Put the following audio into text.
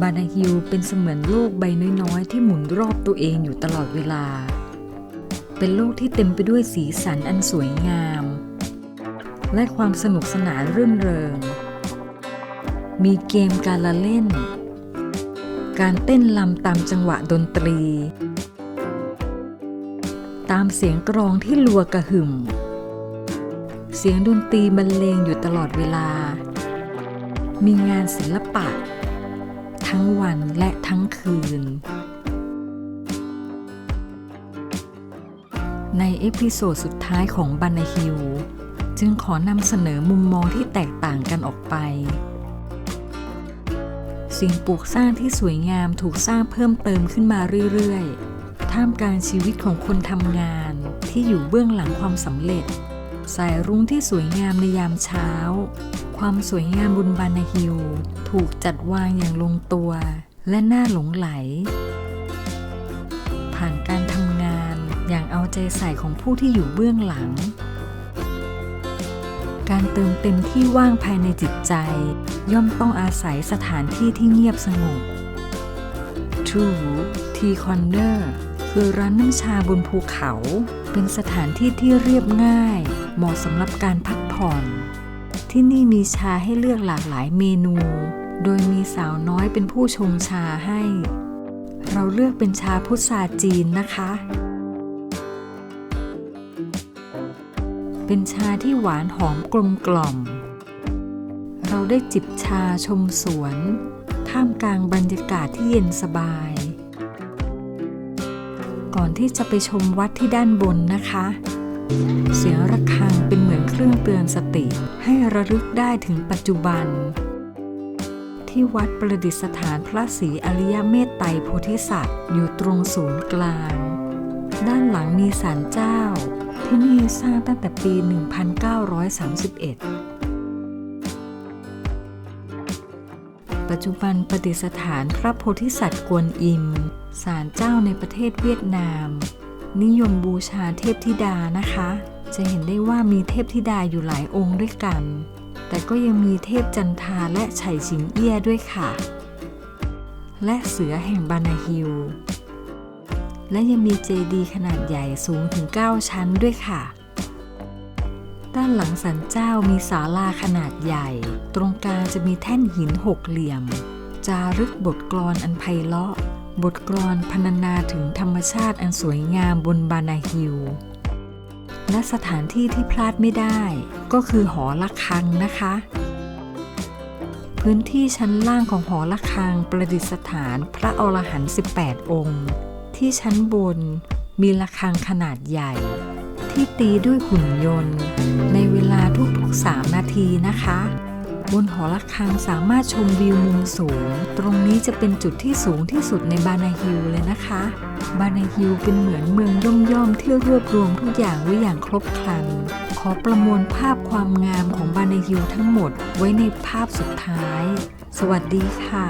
บานาฮิลเป็นเสมือนโลกใบน้อยๆ ที่หมุนรอบตัวเองอยู่ตลอดเวลา เป็นโลกที่เต็มไปด้วยสีสันอันสวยงาม และความสนุกสนานรื่นเริง มีเกมการละเล่น การเต้นลำตามจังหวะดนตรี ตามเสียงกรองที่ลัวกระหึ่ม เสียงดนตรีบรรเลงอยู่ตลอดเวลา มีงานศิลปะ ทั้งวันและทั้งคืน ในเอพิโซดสุดท้ายของบันฮิลจึงขอนำเสนอมุมมองที่แตกต่างกันออกไป สิ่งปลูกสร้างที่สวยงามถูกสร้างเพิ่มเติมขึ้นมาเรื่อย ๆ ท่ามกลางชีวิตของคนทำงานที่อยู่เบื้องหลังความสำเร็จ สายรุ้งที่สวยงามในยามเช้า ความสวยงามบนบานาฮิลถูกจัดวางอย่างลงตัว และน่าหลงไหล ผ่านการทำงานอย่างเอาใจใส่ของผู้ที่อยู่เบื้องหลัง การเติมเต็มที่ว่างภายในจิตใจ ย่อมต้องอาศัยสถานที่ที่เงียบสงบ True Tea Corner คือร้านน้ำชาบนภูเขา เป็นสถานที่ที่เรียบง่าย เหมาะสำหรับการพักผ่อน ที่นี่มีชาให้เลือกหลากหลายเมนู โดยมีสาวน้อยเป็นผู้ชงชาให้ เราเลือกเป็นชาพุทราจีนนะคะ เป็นชาที่หวานหอมกลมกล่อม เราได้จิบชาชมสวน ท่ามกลางบรรยากาศที่เย็นสบาย ก่อนที่จะไปชมวัดที่ด้านบนนะคะ เสียงระฆังเป็นเหมือนเครื่องเตือนสติ ให้ระลึกได้ถึงปัจจุบัน ที่วัดประดิษฐานพระศรีอริยเมตไตรโพธิสัตว์ อยู่ตรงศูนย์กลาง ด้านหลังมีศาลเจ้า ที่นี่สร้างตั้งแต่ปี 1931 ปัจจุบันประดิษฐานพระโพธิสัตว์กวนอิมศาลเจ้าในประเทศเวียดนาม นิยมบูชาเทพธิดานะคะ จะเห็นได้ว่ามีเทพธิดาอยู่หลายองค์ด้วยกัน แต่ก็ยังมีเทพจันทาและไฉสิงเอี้ยด้วยค่ะ และเสือแห่งบานาฮิลและยังมีเจดีย์ขนาดใหญ่สูงถึง 9 ชั้นด้วยค่ะ ด้านหลังสันเจ้ามีศาลาขนาดใหญ่ ตรงกลางจะมีแท่นหินหกเหลี่ยม จารึกบทกลอนอันไพเราะ บทกลอนพรรณนาถึงธรรมชาติอันสวยงามบนบานาฮิลและสถานที่ที่พลาดไม่ได้ ก็คือหอระฆังนะคะ พื้นที่ชั้นล่างของหอระฆังประดิษฐานพระอรหันต์ 18 องค์ ที่ชั้นบน มีระฆังขนาดใหญ่ ที่ตีด้วยหุ่นยนต์ ในเวลาทุกๆ 3 นาทีนะคะ บนหอระฆังสามารถชมวิวมุมสูง ตรงนี้จะเป็นจุดที่สูงที่สุดในบานาฮิลเลยนะคะ บานาฮิลเป็นเหมือนเมืองย่อมๆที่รวบรวมทุกอย่างไว้อย่างครบครัน ขอประมวลภาพความงามของบานาฮิลทั้งหมดไว้ในภาพสุดท้าย สวัสดีค่ะ